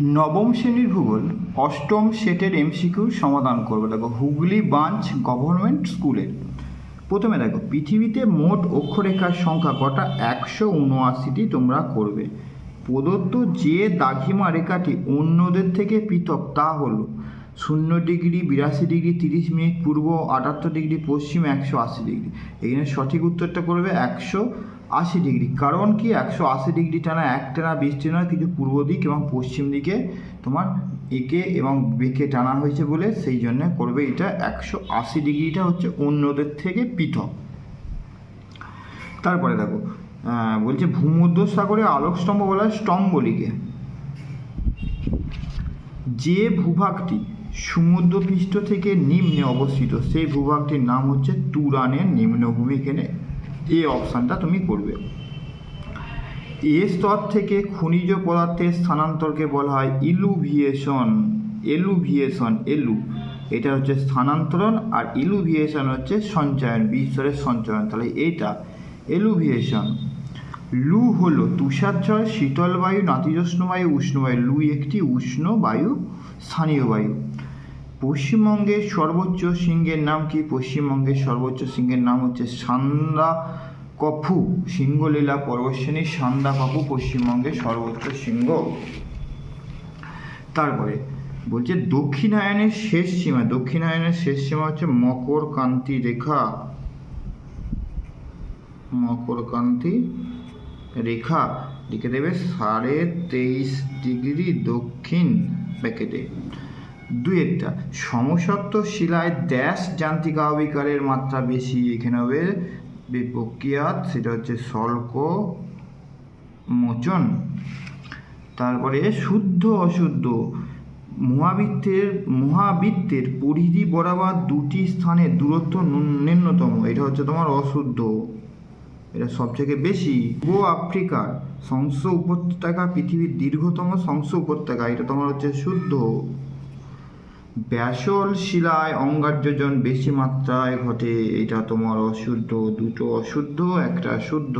নবম শ্রেণির ভূগোল অষ্টম সেটের এমসিকিউ সমাধান করবে। দেখো, হুগলি বাঞ্চ গভর্নমেন্ট স্কুলের প্রথমে দেখো, পৃথিবীতে মোট অক্ষরেখার সংখ্যা কটা? একশো উনআশিটি তোমরা করবে। প্রদত্ত যে দাঘিমা রেখাটি অন্যদের থেকে পৃথক, তা হলো শূন্য ডিগ্রি, বিরাশি ডিগ্রি, তিরিশ মিনিট পূর্ব, আটাত্তর ডিগ্রি, পশ্চিম একশো আশি ডিগ্রি। এখানে সঠিক উত্তরটা করবে একশো আশি ডিগ্রি। কারণ কি? একশো আশি ডিগ্রি টানা, এক টানা বৃষ্টি নয় কিছু পূর্ব দিক এবং পশ্চিম দিকে তোমার একে এবং বেঁকে টানা হয়েছে বলে সেই জন্য করবে এটা একশো আশি ডিগ্রিটা হচ্ছে অন্যদের থেকে পৃথক। তারপরে দেখো বলছে ভূমধ্য সাগরে আলোকস্তম্ভ বলা হয় স্তম্ভলিকে। যে ভূভাগটি সমুদ্রপৃষ্ঠ থেকে নিম্নে অবস্থিত, সেই ভূভাগটির নাম হচ্ছে তুরানের নিম্নভূমি এখানে এই অপশানটা তুমি করবে। এ স্তর থেকে খনিজ পদার্থের স্থানান্তরকে বলা হয় ইলুভিয়েশন। এলুভিয়েশন, এলু, এটা হচ্ছে স্থানান্তরণ আর ইলুভিয়েশন হচ্ছে সঞ্চয়ন বিশ্বরের সঞ্চয়ন। তাহলে এইটা এলুভিয়েশন। লু হলো তুষারঝড়, শীতল বায়ু, নাতিজোষ্ণ বায়ু, উষ্ণ বায়ু। লু একটি উষ্ণ বায়ু, স্থানীয় বায়ু। পশ্চিমবঙ্গের সর্বোচ্চ সিংহের নাম কি? পশ্চিমবঙ্গের সর্বোচ্চ সিংহের নাম হচ্ছে সান্দা কফু, সিংহলীলা পর্বতশ্রেণী, সান্দা কফু পশ্চিমবঙ্গের সর্বোচ্চ সিংহ। তারপরে বলছে দক্ষিণায়নের শেষ সীমা, দক্ষিণায়নের শেষ সীমা হচ্ছে মকর কান্তি রেখা। মকর কান্তি রেখা, লিখে দেবে সাড়ে তেইশ ডিগ্রি দক্ষিণ ব্যাকেটে। দুই একটা সমসত্ব শিলায় ড্যাশ যান্ত্রিক আবিকারের মাত্রা বেশি। এখানে হবে বিপক্রিয়াত সেটা হচ্ছে স্বল্প মোচন। তারপরে শুদ্ধ অশুদ্ধ। মহাবৃত্তের মহাবৃত্তের পরিধি বরাবর দুটি স্থানের দূরত্ব ন্যূন- ন্যূনতম এটা হচ্ছে তোমার অশুদ্ধ। এটা সবথেকে বেশি। পূর্ব আফ্রিকার সংস উপত্যকা পৃথিবীর দীর্ঘতম সংস উপত্যকা। এটা তোমার হচ্ছে শুদ্ধ। ব্যাসল শিলায় অঙ্গারযোজন বেশি মাত্রায় ঘটে। এটা তোমার অশুদ্ধ, দুটো অশুদ্ধ, একটা শুদ্ধ।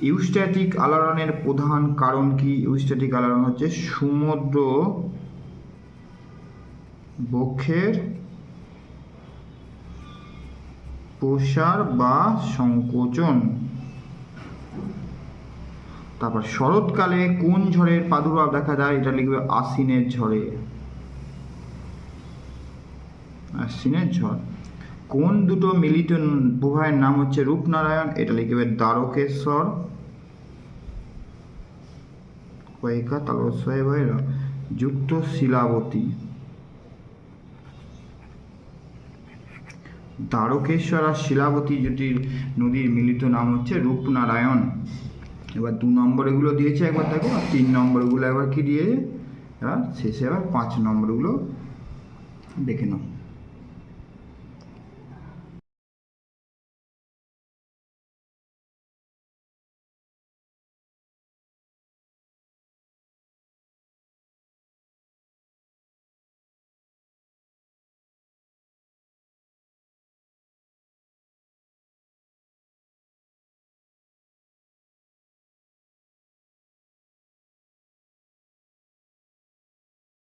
ইউস্ট্যাটিক আলোড়নের প্রধান কারণ কি? ইউস্ট্যাটিক আলোড়ন হচ্ছে সমুদ্র বক্ষের প্রসার বা সংকোচন। তারপর শরৎকালে কোন ঝড়ের প্রাদুর্ভাব দেখা যায়? এটা লিখবে আশ্বিনের ঝড়ে। আশ্বিনের ঝড়। কোন দুটো মিলিত ন- নাম হচ্ছে রূপনারায়ণ? এটা লিখবে দ্বারকেশ্বর। কয়েকা তালস্বয় যুক্ত শিলাবতী। দ্বারকেশ্বর আর শিলাবতী দুটির নদীর মিলিত নাম হচ্ছে রূপনারায়ণ। এবার দু নম্বর এগুলো দিয়েছে একবার দেখো, আর তিন নম্বরগুলো একবার কি দিয়েছে? এবার শেষে এবার পাঁচ নম্বরগুলো দেখে নাও।